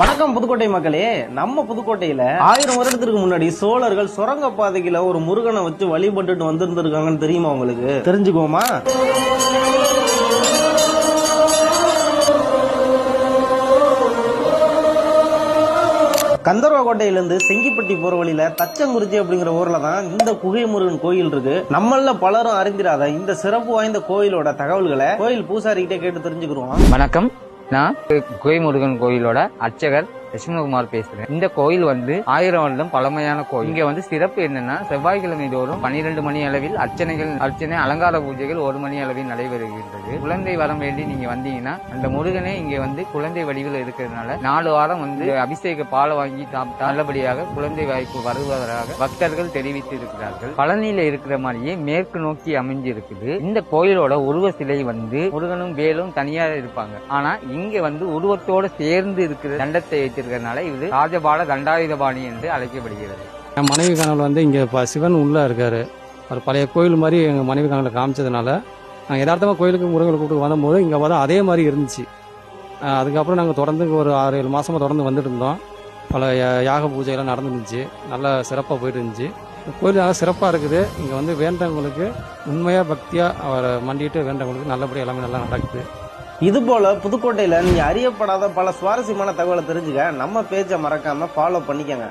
வணக்கம் புதுக்கோட்டை மக்களே. நம்ம புதுக்கோட்டையில ஆயிரம் வருடத்திற்கு முன்னாடி சோழர்கள் சுரங்க பாதைக்குல ஒரு முருகனை வச்சு வழிபட்டுட்டு வந்திருந்திருக்காங்கன்னு தெரியுமா உங்களுக்கு? தெரிஞ்சுக்கோமா கந்தர்வ கோட்டையிலிருந்து செங்கிப்பட்டி போற வழியில தச்சங்குறிச்சி அப்படிங்கிற ஊர்ல தான் இந்த குகை முருகன் கோயில் இருக்கு. நம்மள பலரும் அறிந்திராத இந்த சிறப்பு வாய்ந்த கோயிலோட தகவல்களை கோயில் பூசாரிக்கிட்டே கேட்டு தெரிஞ்சுக்கிறோம் வணக்கம். நான் கோயமுருகன் கோயிலோட அர்ச்சகர் லட்சுமணகுமார் பேசுறேன். இந்த கோயில் வந்து ஆயிரம் வருடம் பழமையான கோயில். இங்க வந்து சிறப்பு என்னன்னா செவ்வாய்க்கிழமை தோறும் பன்னிரண்டு மணி அளவில் அர்ச்சனைகள் அர்ச்சனை அலங்கார பூஜைகள் ஒரு மணி அளவில் நடைபெறுகின்றது. குழந்தை வரம் வேண்டி நீங்க வந்தீங்கன்னா அந்த முருகனே இங்க வந்து குழந்தை வடிவில் இருக்கிறதுனால நாலு வாரம் வந்து அபிஷேக பாலை வாங்கி சாப்பிட்டா நல்லபடியாக குழந்தை வாய்ப்பு வருவதாக பக்தர்கள் தெரிவித்து இருக்கிறார்கள் பழனியில இருக்கிற மாதிரியே மேற்கு நோக்கி அமைஞ்சிருக்குது. இந்த கோயிலோட உருவ சிலை வந்து முருகனும் வேலும் தனியா இருப்பாங்க. ஆனா இங்க வந்து உருவத்தோட சேர்ந்து இருக்கிற தண்டத்தை வச்சிருக்கிறதுனால இது ராஜபால தண்டாயுதபாணி என்று அழைக்கப்படுகிறது. என் மனைவி கனவுல வந்து இங்கே இப்போ சிவன் உள்ளே இருக்கார். ஒரு பழைய கோயில் மாதிரி எங்கள் மனைவி கனவுல காமிச்சதுனால நாங்கள் யதார்த்தமாக கோயிலுக்கு முருகன் கூப்பிட்டு வந்தபோது இங்கே பார்த்தா அதே மாதிரி இருந்துச்சு. அதுக்கப்புறம் நாங்கள் தொடர்ந்து ஒரு ஆறு ஏழு மாசமா தொடர்ந்து வந்துட்டு இருந்தோம். பல யாக பூஜைகள்லாம் நடந்துருந்துச்சு. நல்லா சிறப்பாக போயிட்டு இருந்துச்சு கோயில் நல்லா சிறப்பாக இருக்குது. இங்கே வந்து வேண்டவங்களுக்கு உண்மையாக பக்தியாக அவரை மண்டிட்டு வேண்டவங்களுக்கு நல்லபடியாக எல்லாமே நல்லா நடக்குது. இது போல புதுக்கோட்டையில நீங்க அறியப்படாத பல சுவாரஸ்யமான தகவலை தெரிஞ்சுக்க நம்ம பேஜை மறக்காம ஃபாலோ பண்ணிக்கங்க.